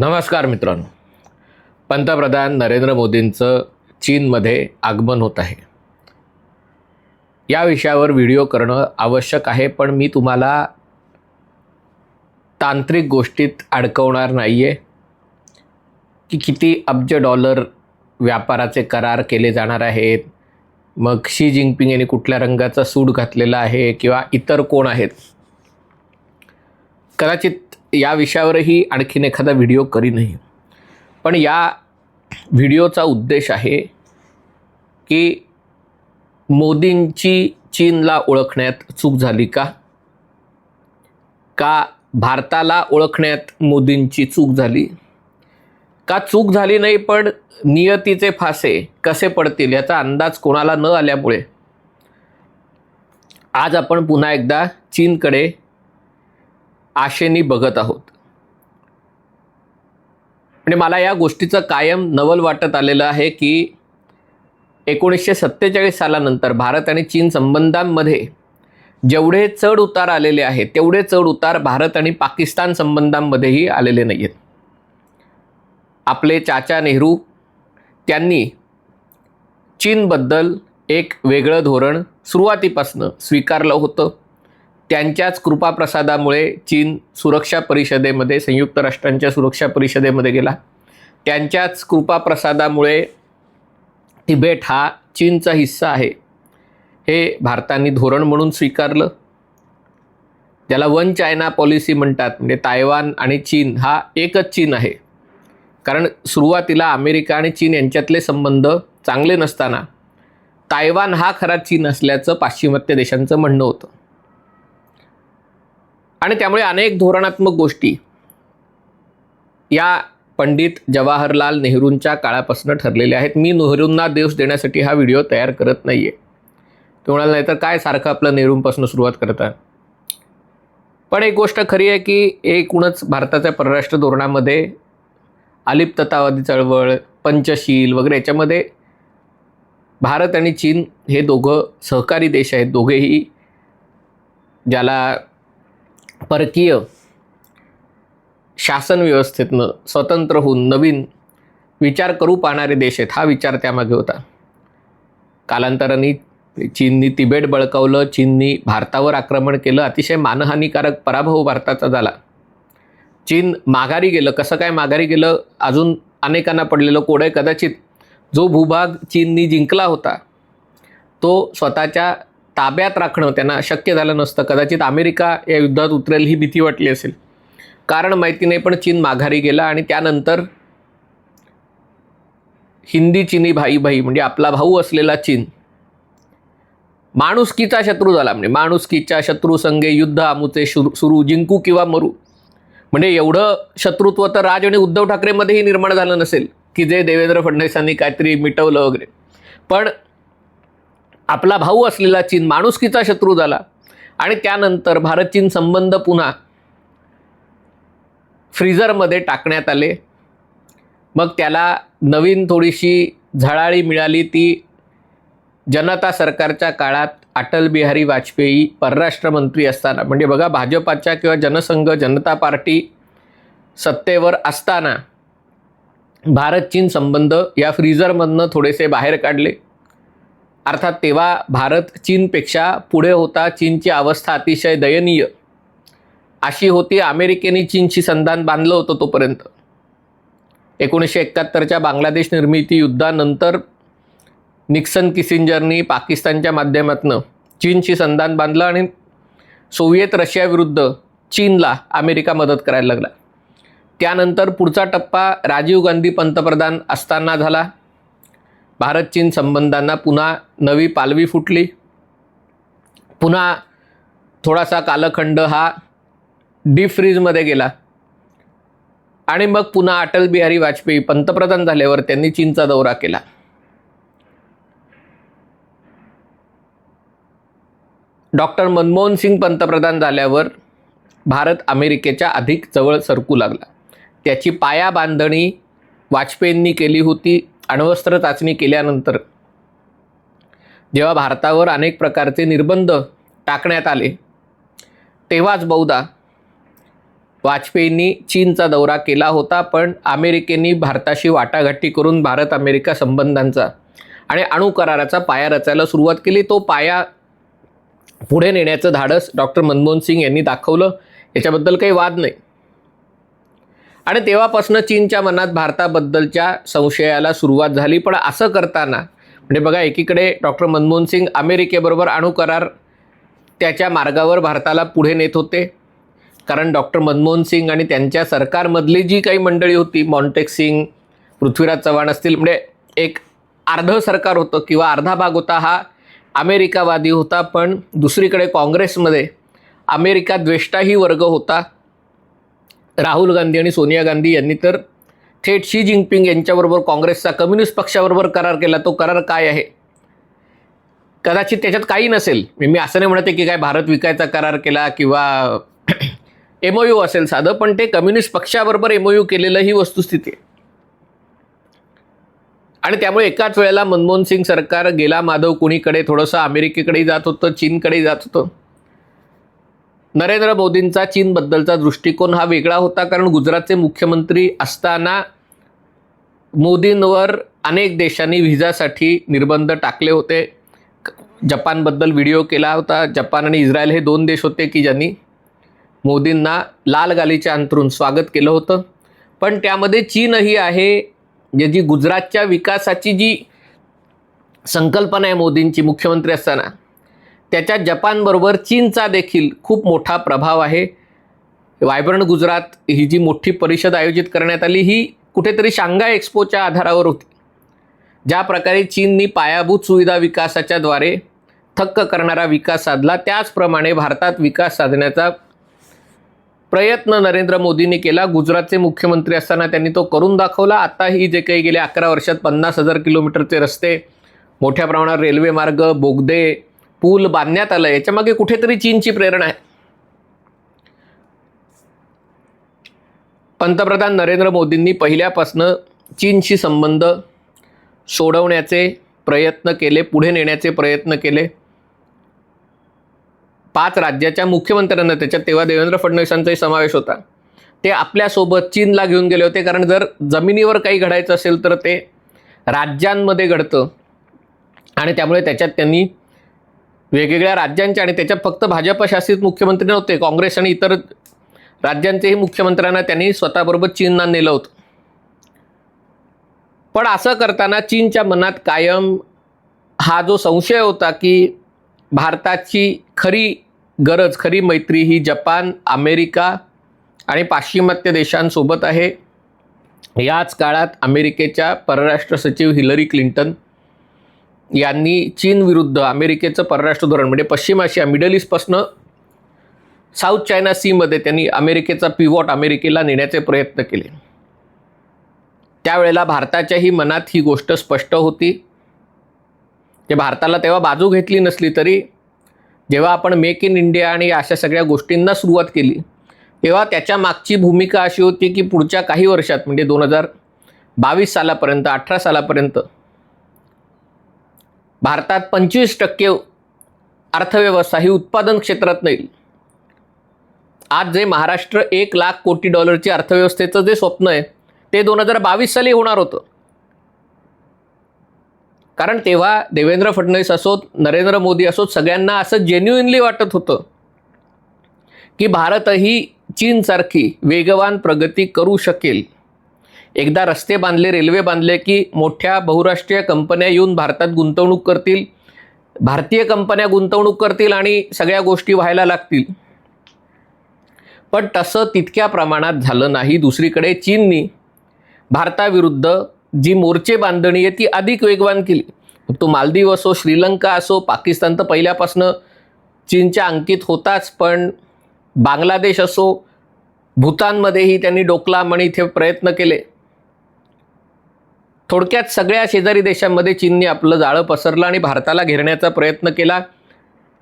नमस्कार मित्रांनो. पंतप्रधान नरेंद्र मोदींचं चीनमध्ये आगमन होत आहे. या विषयावर व्हिडिओ करणं आवश्यक आहे पण मी तुम्हाला तांत्रिक गोष्टीत अडकवणार नाही आहे की किती अब्ज डॉलर व्यापाराचे करार केले जाणार आहेत मग शी जिंगपिंग यांनी कुठल्या रंगाचा सूट घातलेला आहे किंवा इतर कोण आहेत? कदाचित या विषयावरही आणखीन एखादा व्हिडिओ करीनही. पण या व्हिडिओचा उद्देश आहे की मोदींची चीनला ओळखण्यात चूक झाली का? का भारताला ओळखण्यात मोदींची चूक झाली? का चूक झाली नाही पण नियतीचे फासे कसे पडतील याचा अंदाज कोणाला न आल्यामुळे? आज आपण पुन्हा एकदा चीनकडे आशेने बघत आहोत. म्हणजे मला या गोष्टीचं कायम नवल वाटत आलेलं आहे की एकोणीसशे सत्तेचाळीस सालानंतर भारत आणि चीन संबंधांमध्ये जेवढे चढ उतार आलेले आहेत तेवढे चढ उतार भारत आणि पाकिस्तान संबंधांमध्येही आलेले नाही आहेत आपले चाचा नेहरू त्यांनी चीनबद्दल एक वेगळं धोरण सुरुवातीपासनं स्वीकारलं होतं. त्यांच्याच कृपाप्रसादामुळे चीन सुरक्षा परिषदेमध्ये संयुक्त राष्ट्रांच्या सुरक्षा परिषदेमध्ये गेला. त्यांच्याच कृपाप्रसादामुळे तिबेट हा चीनचा हिस्सा आहे. हे भारताने धोरण म्हणून स्वीकारलं. ज्याला वन चायना पॉलिसी म्हणतात म्हणजे तायवान आणि चीन हा एकच चीन आहे. कारण सुरुवातीला अमेरिका आणि चीन यांच्यातले संबंध चांगले नसताना तायवान हा खरा चीन असल्याचं पाश्चिमात्य देशांचं म्हणणं होतं. आणि त्यामुळे अनेक धोरणात्मक गोष्टी या पंडित जवाहरलाल नेहरूंच्या काळापासून ठरलेल्या आहेत. मी नेहरूंना देश देण्यासाठी हा व्हिडिओ तयार करत नाही आहे ते म्हणाल नाही तर काय सारखं आपलं नेहरूंपासून सुरुवात करतात पण एक गोष्ट खरी आहे की एकूणच भारताच्या परराष्ट्र धोरणामध्ये अलिप्ततावादी चळवळ पंचशील वगैरे याच्यामध्ये भारत आणि चीन हे दोघं सहकारी देश आहेत. दोघेही ज्याला परकीय शासन व्यवस्थेतनं स्वतंत्र होऊन नवीन विचार करू पाहणारे देश आहेत हा विचार त्यामागे होता. कालांतराने चीननी तिबेट बळकावलं चीननी भारतावर आक्रमण केलं अतिशय मानहानिकारक पराभव भारताचा झाला. चीन माघारी गेलं कसं काय माघारी गेलं अजून अनेकांना पडलेलं कोड आहे कदाचित. जो भूभाग चीननी जिंकला होता तो स्वतःच्या ताब्यात राखणं त्यांना शक्य झालं नसतं. कदाचित अमेरिका या युद्धात उतरेल ही भीती वाटली असेल. कारण माहिती नाही पण चीन माघारी गेला आणि त्यानंतर हिंदी चिनी भाई भाई म्हणजे आपला भाऊ असलेला चीन माणुसकीचा शत्रू झाला. म्हणजे माणुसकीच्या शत्रू संघे युद्ध आमुचे शुरू सुरू जिंकू किंवा मरू. म्हणजे एवढं शत्रुत्व तर राज आणि उद्धव ठाकरेमध्येही निर्माण झालं नसेल की जे देवेंद्र फडणवीसांनी काहीतरी मिटवलं वगैरे. पण आपला भाऊ असलेला चीन माणुसकीचा शत्रू झाला. आणि त्यानंतर भारत चीन संबंध पुन्हा फ्रीझरमध्ये टाकण्यात आले. मग त्याला नवीन थोडीशी झळाळी मिळाली ती जनता सरकारच्या काळात अटल बिहारी वाजपेयी परराष्ट्र मंत्री असताना. म्हणजे बघा भाजपाच्या किंवा जनसंघ जनता पार्टी सत्तेवर असताना भारत चीन संबंध या फ्रीजरमधनं थोडेसे बाहेर काढले. अर्थात तेव्हा भारत चीनपेक्षा पुढे होता चीनची अवस्था अतिशय दयनीय. अशी होती अमेरिकेने चीनशी संधान बांधलं होतं तोपर्यंत. एकोणीसशे एकाहत्तरच्या बांगलादेश निर्मिती युद्धानंतर निक्सन किसिंजरनी पाकिस्तानच्या माध्यमातून चीनशी संधान बांधलं आणि सोव्हिएत रशियाविरुद्ध चीनला अमेरिका मदत करायला लागला. त्यानंतर पुढचा टप्पा राजीव गांधी पंतप्रधान असताना झाला. भारत चीन संबंधांना पुन्हा नवी पालवी फुटली. पुन्हा थोडासा कालखंड हा डीप फ्रीजमध्ये गेला. आणि मग पुन्हा अटल बिहारी वाजपेयी पंतप्रधान झाल्यावर त्यांनी चीनचा दौरा केला. डॉक्टर मनमोहन सिंग पंतप्रधान झाल्यावर भारत अमेरिकेच्या अधिक जवळ सरकू लागला. त्याची पाया बांधणी वाजपेयींनी केली होती. अण्वस्त्र चाचणी केल्यानंतर जेव्हा भारतावर अनेक प्रकारचे निर्बंध टाकण्यात आले तेव्हाच बहुधा वाजपेयींनी चीनचा दौरा केला होता पण अमेरिकेने भारताशी वाटाघाटी करून भारत अमेरिका संबंधांचा आणि अणुकराराचा पाया रचायला सुरुवात केली. तो पाया पुढे नेण्याचं धाडस डॉक्टर मनमोहन सिंग यांनी दाखवलं. याच्याबद्दल काही वाद नाही. आणि तेव्हापासून चीनच्या मनात भारताबद्दलच्या संशयाला सुरुवात झाली. पण असं करताना म्हणजे बघा एकीकडे डॉक्टर मनमोहन सिंग अमेरिकेबरोबर अणु करार त्याच्या मार्गावर भारताला पुढे नेत होते. कारण डॉक्टर मनमोहन सिंग आणि त्यांच्या सरकारमधली जी काही मंडळी होती मॉन्टेक सिंग पृथ्वीराज चव्हाण असतील म्हणजे एक अर्धं सरकार होतं किंवा अर्धा भाग होता हा अमेरिकावादी होता. पण दुसरीकडे काँग्रेसमध्ये अमेरिका द्वेष्टाही वर्ग होता. राहुल गांधी आणि सोनिया गांधी यांनी तर थेट शी जिनपिंग यांच्याबरोबर काँग्रेसचा कम्युनिस्ट पक्षाबरोबर करार केला. तो करार काय आहे? कदाचित त्याच्यात काही नसेल. मी मी असं नाही म्हणते की काय भारत विकायचा करार केला किंवा एम यू असेल साधं पण ते कम्युनिस्ट पक्षाबरोबर एम यू केलेलं ही वस्तुस्थिती आहे. आणि त्यामुळे एकाच वेळेला मनमोहन सिंग सरकार गेला माधव कुणीकडे थोडंसं अमेरिकेकडे जात होतं चीनकडे जात होतं. नरेंद्र मोदींचा चीनबद्दलचा दृष्टिकोन हा वेगळा होता कारण गुजरातचे मुख्यमंत्री असताना मोदींवर अनेक देशांनी व्हिजासाठी निर्बंध टाकले होते. जपानबद्दल व्हिडिओ केला होता. जपान आणि इस्रायल हे दोन देश होते की ज्यांनी मोदींना लाल गालीच्या अंतरून स्वागत केलं होतं. पण त्यामध्ये चीनही आहे. जे जी गुजरातच्या विकासाची जी संकल्पना आहे मोदींची मुख्यमंत्री असताना त्याच्यात जपानबरोबर चीनचा देखील खूप मोठा प्रभाव आहे. वायब्रंट गुजरात ही जी मोठी परिषद आयोजित करण्यात आली ही कुठेतरी शांघाय एक्सपोच्या आधारावर होती. ज्या प्रकारे चीननी पायाभूत सुविधा विकासाच्याद्वारे थक्क करणारा विकास साधला त्याचप्रमाणे भारतात विकास साधण्याचा प्रयत्न नरेंद्र मोदींनी केला. गुजरातचे मुख्यमंत्री असताना त्यांनी तो करून दाखवला. आता ही जे काही गेल्या अकरा वर्षात पन्नास हजार किलोमीटरचे रस्ते मोठ्या प्रमाणात रेल्वे मार्ग बोगदे पूल बांधण्यात आलं याच्यामागे कुठेतरी चीनची प्रेरणा आहे. पंतप्रधान नरेंद्र मोदींनी पहिल्यापासनं चीनशी संबंध सोडवण्याचे प्रयत्न केले पुढे नेण्याचे प्रयत्न केले. पाच राज्याच्या मुख्यमंत्र्यांना त्याच्यात तेव्हा देवेंद्र फडणवीसांचाही समावेश होता. ते आपल्यासोबत चीनला घेऊन गेले होते कारण जर जमिनीवर काही घडायचं असेल तर ते राज्यांमध्ये घडतं. आणि त्यामुळे त्याच्यात त्यांनी वेगवेगळ्या राज्यांच्या आणि त्याच्यात फक्त भाजपशासित मुख्यमंत्री नव्हते काँग्रेस आणि इतर राज्यांचेही मुख्यमंत्र्यांना त्यांनी स्वतःबरोबर चीनला नेलं होतं. पण असं करताना चीनच्या मनात कायम हा जो संशय होता की भारताची खरी गरज खरी मैत्री ही जपान अमेरिका आणि पाश्चिमात्य देशांसोबत आहे. याच काळात अमेरिकेच्या परराष्ट्र सचिव हिलरी क्लिंटन यांनी चीन विरुद्ध अमेरिकेचं परराष्ट्र धोरण म्हणजे पश्चिम आशिया मिडल ईस्टपासनं साऊथ चायना सीमध्ये त्यांनी अमेरिकेचा पिवॉट अमेरिकेला नेण्याचे प्रयत्न केले. त्यावेळेला भारताच्याही मनात ही गोष्ट स्पष्ट होती. ते भारताला तेव्हा बाजू घेतली नसली तरी जेव्हा आपण मेक इन इंडिया आणि अशा सगळ्या गोष्टींना सुरुवात केली तेव्हा त्याच्या मागची भूमिका अशी होती की पुढच्या काही वर्षात म्हणजे दोन हजार बावीस सालापर्यंत अठरा सालापर्यंत भारतात पंचवीस टक्के अर्थव्यवस्था ही उत्पादन क्षेत्रात नाही आज जे महाराष्ट्र एक लाख कोटी डॉलरची अर्थव्यवस्थेचं जे स्वप्न आहे ते दोन हजार बावीस साली होणार होतं. कारण तेव्हा देवेंद्र फडणवीस असोत नरेंद्र मोदी असोत सगळ्यांना असं जेन्युइनली वाटत होतं की भारतही चीनसारखी वेगवान प्रगती करू शकेल. एकदा रस्ते बांधले रेल्वे बांधले की मोठ्या बहुराष्ट्रीय कंपन्या येऊन भारतात गुंतवणूक करतील. भारतीय कंपन्या गुंतवणूक करतील आणि सगळ्या गोष्टी व्हायला लागतील. पण तसं तितक्या प्रमाणात झालं नाही. दुसरीकडे चीननी भारताविरुद्ध जी मोर्चे बांधणी आहे ती अधिक वेगवान केली. तो मालदीव असो श्रीलंका असो पाकिस्तान तर पहिल्यापासून चीनच्या अंकित होताच पण बांगलादेश असो भूतानमध्येही त्यांनी डोकलाम आणि इथे प्रयत्न केले. थोडक्यात सगळ्या शेजारी देशांमध्ये चीनने आपलं जाळं पसरलं आणि भारताला घेरण्याचा प्रयत्न केला.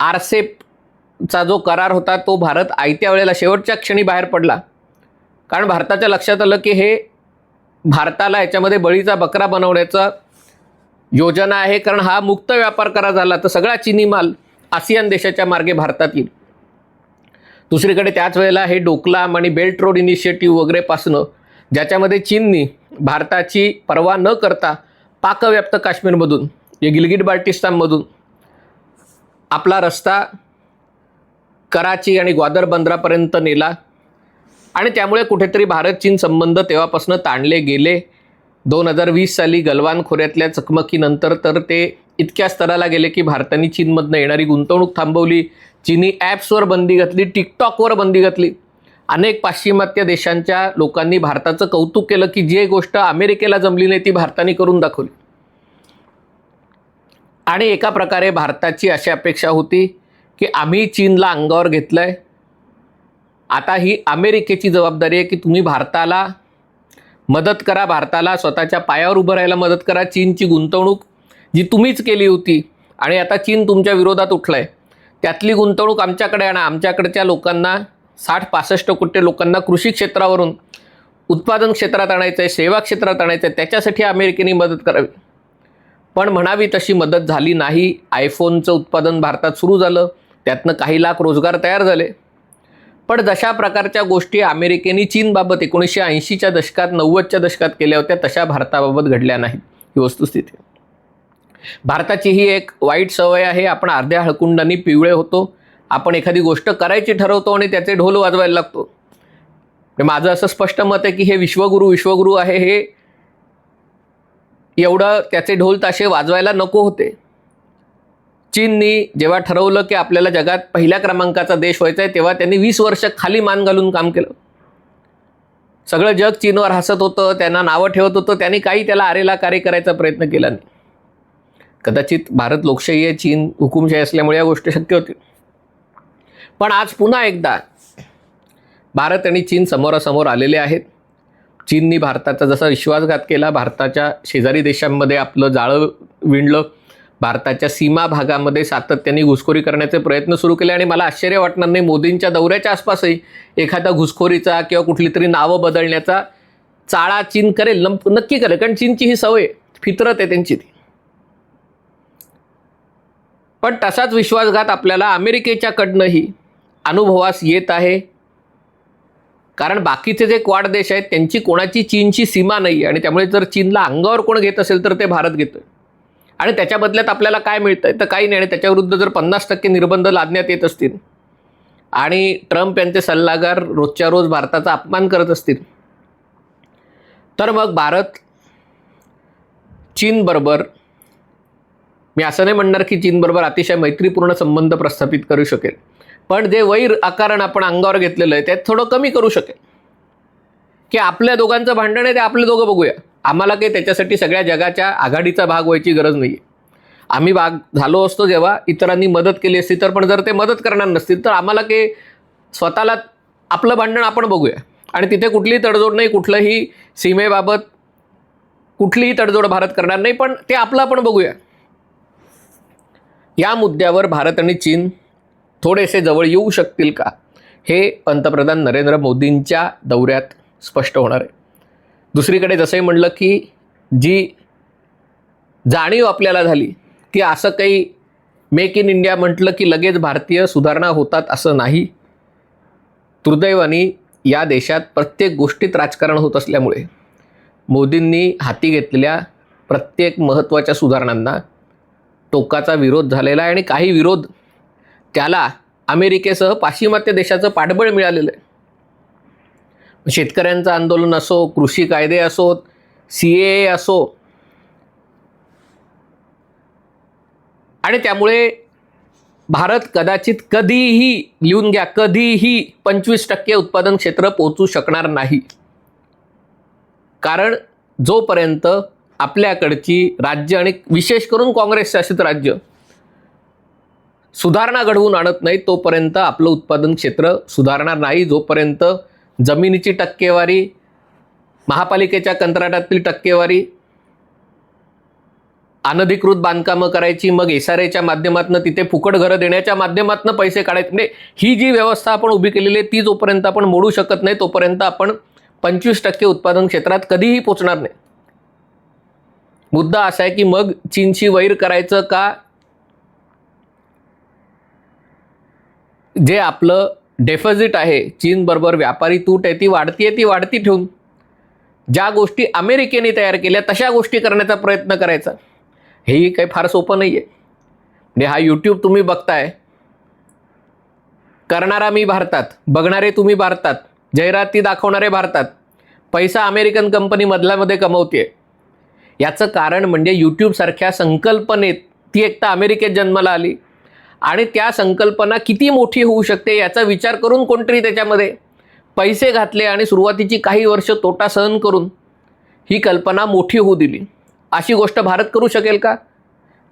आरसेपचा जो करार होता तो भारत आयत्या वेळेला शेवटच्या क्षणी बाहेर पडला. कारण भारताच्या लक्षात आलं की हे भारताला याच्यामध्ये बळीचा बकरा बनवण्याचा योजना आहे. कारण हा मुक्त व्यापार करा झाला तर सगळा चिनी माल आसियान देशाच्या मार्गे भारतात येईल. दुसरीकडे त्याच वेळेला हे डोकलाम आणि बेल्ट रोड इनिशिएटिव्ह वगैरेपासनं ज्याच्यामध्ये चीननी भारताची पर्वा न करता पाकव्याप्त काश्मीरमधून या गिलगिट बाल्टिस्तानमधून आपला रस्ता कराची आणि ग्वादर बंदरापर्यंत नेला. आणि त्यामुळे कुठेतरी भारत चीन संबंध तेव्हापासून ताणले गेले. दोन हजार वीस साली गलवान खोऱ्यातल्या चकमकीनंतर तर ते इतक्या स्तराला गेले की भारताने चीनमधनं येणारी गुंतवणूक थांबवली. चीनी ॲप्सवर बंदी घातली टिकटॉकवर बंदी घातली. अनेक पाश्चिमात्य देशांच्या लोकांनी भारताचं कौतुक केलं की जे गोष्ट अमेरिकेला जमली नाही ती भारताने करून दाखवली. आणि एका प्रकारे भारताची अशी अपेक्षा होती की आम्ही चीनला अंगावर घेतलं आहे आता ही अमेरिकेची जबाबदारी आहे की तुम्ही भारताला मदत करा भारताला स्वतःच्या पायावर उभं राहायला मदत करा चीनची गुंतवणूक जी तुम्हीच केली होती आणि आता चीन तुमच्या विरोधात उठला आहे त्यातली गुंतवणूक आमच्याकडे आणा आमच्याकडच्या लोकांना साठ पासष्ट कोटी लोकांना कृषी क्षेत्रावरून उत्पादन क्षेत्रात आणायचं आहे सेवा क्षेत्रात आणायचं आहे त्याच्यासाठी अमेरिकेने मदत करावी. पण म्हणावी तशी मदत झाली नाही. आयफोनचं उत्पादन भारतात सुरू झालं. त्यातनं काही लाख रोजगार तयार झाले. पण जशा प्रकारच्या गोष्टी अमेरिकेने चीनबाबत एकोणीसशे ऐंशीच्या दशकात नव्वदच्या दशकात केल्या होत्या तशा भारताबाबत घडल्या नाहीत. ही वस्तुस्थिती. भारताची ही एक वाईट सवय आहे. आपण अर्ध्या हळकुंडांनी पिवळे होतो. आपण एखादी गोष्ट करायची ठरवतो आणि त्याचे ढोल वाजवायला लागतो. म्हणजे माझं असं स्पष्ट मत आहे की हे विश्वगुरू विश्वगुरू आहे हे. एवढं त्याचे ढोल ताशे वाजवायला नको होते. चीननी जेव्हा ठरवलं की आपल्याला जगात पहिल्या क्रमांकाचा देश व्हायचा आहे तेव्हा त्यांनी वीस वर्ष खाली मान घालून काम केलं. सगळं जग चीनवर हसत होतं त्यांना नावं ठेवत होतं त्यांनी काही त्याला आरेला कार्य करायचा प्रयत्न केला नाही. कदाचित भारत लोकशाही आहे चीन हुकुमशाही असल्यामुळे या गोष्टी शक्य होतील. पण आज पुन्हा एकदा भारत आणि चीन समोरासमोर आलेले आहेत. चीननी भारताचा जसा विश्वासघात केला भारताच्या शेजारी देशांमध्ये आपलं जाळं विणलं भारताच्या सीमा भागामध्ये सातत्याने घुसखोरी करण्याचे प्रयत्न सुरू केले आणि मला आश्चर्य वाटणार नाही मोदींच्या दौऱ्याच्या आसपासही एखादा घुसखोरीचा किंवा कुठली तरी नावं बदलण्याचा चाळा चीन करेल नक्की करेल कारण चीनची ही सवय फितरत आहे त्यांची ती. पण तसाच विश्वासघात आपल्याला अमेरिकेच्याकडनंही अनुभवास येत आहे. कारण बाकीचे जे क्वाड देश आहेत त्यांची कोणाची चीनची सीमा नाही आणि त्यामुळे जर चीनला अंगावर कोण घेत असेल तर ते भारत घेतं आणि त्याच्या बदल्यात आपल्याला काय मिळतंय? तर काही नाही आणि त्याच्याविरुद्ध जर पन्नास टक्के निर्बंध लादण्यात येत असतील आणि ट्रम्प यांचे सल्लागार रोजच्या रोज भारताचा अपमान करत असतील तर मग भारत चीनबरोबर मी असं नाही म्हणणार की चीनबरोबर अतिशय मैत्रीपूर्ण संबंध प्रस्थापित करू शकेल. पण जे वैर आकारण आपण अंगावर घेतलेलं आहे त्यात थोडं कमी करू शकेल. की आपल्या दोघांचं भांडण आहे ते आपले दोघं बघूया. आम्हाला काही त्याच्यासाठी सगळ्या जगाच्या आघाडीचा भाग व्हायची गरज नाही आहे आम्ही भाग झालो असतो जेव्हा इतरांनी मदत केली असती तर पण जर ते मदत करणार नसतील तर आम्हाला काही स्वतःला आपलं भांडण आपण बघूया. आणि तिथे कुठलीही तडजोड नाही कुठलंही सीमेबाबत कुठलीही तडजोड भारत करणार नाही पण ते आपलं आपण बघूया. या मुद्द्यावर भारत आणि चीन थोडेसे जवळ येऊ शकतील का? हे पंतप्रधान नरेंद्र मोदींच्या दौऱ्यात स्पष्ट होणार आहे. दुसरीकडे जसंही म्हणलं की जी जाणीव आपल्याला झाली की असं काही मेक इन इंडिया म्हटलं की लगेच भारतीय सुधारणा होतात असं नाही. दुर्दैवाने या देशात प्रत्येक गोष्टीत राजकारण होत असल्यामुळे मोदींनी हाती घेतलेल्या प्रत्येक महत्त्वाच्या सुधारणांना टोकाचा विरोध झालेला आहे आणि काही विरोध त्याला अमेरिकेसह पाश्चिमात्य देशाचं पाठबळ मिळालेलं आहे. शेतकऱ्यांचं आंदोलन असो कृषी कायदे असोत सी ए असो आणि त्यामुळे भारत कदाचित कधीही लिहून घ्या कधीही पंचवीस टक्के उत्पादन क्षेत्र पोचू शकणार नाही. कारण जोपर्यंत आपल्याकडची राज्य आणि विशेष करून काँग्रेस शासित राज्य सुधारणा घडवून आणत नाही तोपर्यंत आपलं उत्पादन क्षेत्र सुधारणार नाही. जोपर्यंत जमिनीची टक्केवारी महापालिकेच्या कंत्राटातली टक्केवारी अनधिकृत बांधकामं करायची मग एस आर एच्या माध्यमातून तिथे फुकट घरं देण्याच्या माध्यमातून पैसे काढायचे. म्हणजे ही जी व्यवस्था आपण उभी केलेली आहे ती जोपर्यंत आपण मोडू शकत नाही तोपर्यंत आपण पंचवीस टक्के उत्पादन क्षेत्रात कधीही पोचणार नाही. मुद्दा असा आहे की मग चीनशी वैर करायचं का? जे आपलं डेफॉझिट आहे चीनबरोबर व्यापारी तूट आहे ती वाढती आहे ती वाढती ठेवून. ज्या गोष्टी अमेरिकेने तयार केल्या तशा गोष्टी करण्याचा प्रयत्न करायचा. हेही काही फार सोपं नाही आहे म्हणजे हा यूट्यूब तुम्ही बघताय. करणारा मी भारतात बघणारे तुम्ही भारतात जाहिराती दाखवणारे भारतात. पैसा अमेरिकन कंपनी मधल्यामध्ये कमवते याचं कारण म्हणजे यूट्यूबसारख्या संकल्पनेत ती एक तर अमेरिकेत जन्माला आली आणि त्या संकल्पना किती मोठी होऊ शकते याचा विचार करून कोणतरी त्याच्यामध्ये पैसे घातले आणि सुरुवातीची काही वर्ष तोटा सहन करून ही कल्पना मोठी होऊ दिली. अशी गोष्ट भारत करू शकेल का?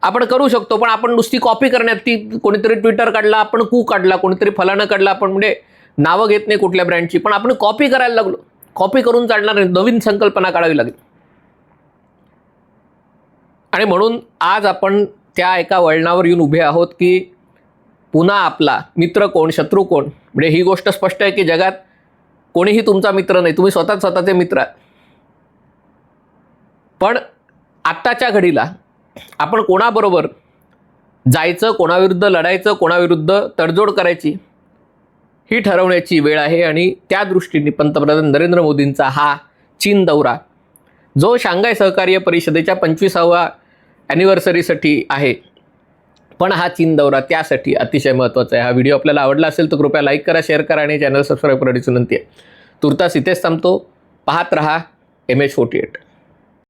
आपण करू शकतो पण आपण नुसती कॉपी करण्यात ती कोणीतरी ट्विटर काढला आपण कू काढला कोणीतरी फलानं काढला आपण म्हणजे नावं घेत नाही कुठल्या ब्रँडची पण आपण कॉपी करायला लागलो. कॉपी करून चालणार नाही नवीन संकल्पना काढावी लागेल. आणि म्हणून आज आपण त्या एका वळणावर येऊन उभे आहोत की पुन्हा आपला मित्र कोण शत्रू कोण? म्हणजे ही गोष्ट स्पष्ट आहे की जगात कोणीही तुमचा मित्र नाही. तुम्ही स्वतःच स्वतःचे मित्र आहात. पण आत्ताच्या घडीला आपण कोणाबरोबर जायचं कोणाविरुद्ध लढायचं कोणाविरुद्ध तडजोड करायची ही ठरवण्याची वेळ आहे आणि त्या दृष्टीने पंतप्रधान नरेंद्र मोदींचा हा चीन दौरा जो शांघाय सहकार्य परिषदेच्या पंचवीसाव्या ॲनिव्हर्सरीसाठी आहे. पण हा चीन दौरा त्यासाठी अतिशय महत्त्वाचा आहे. हा व्हिडिओ आपल्याला आवडला असेल तर कृपया लाईक करा शेअर करा आणि चॅनल सबस्क्राईब करण्याची विनंती आहे. तुर्तास इथेच थांबतो. पाहत रहा एम एच फोर्टी एट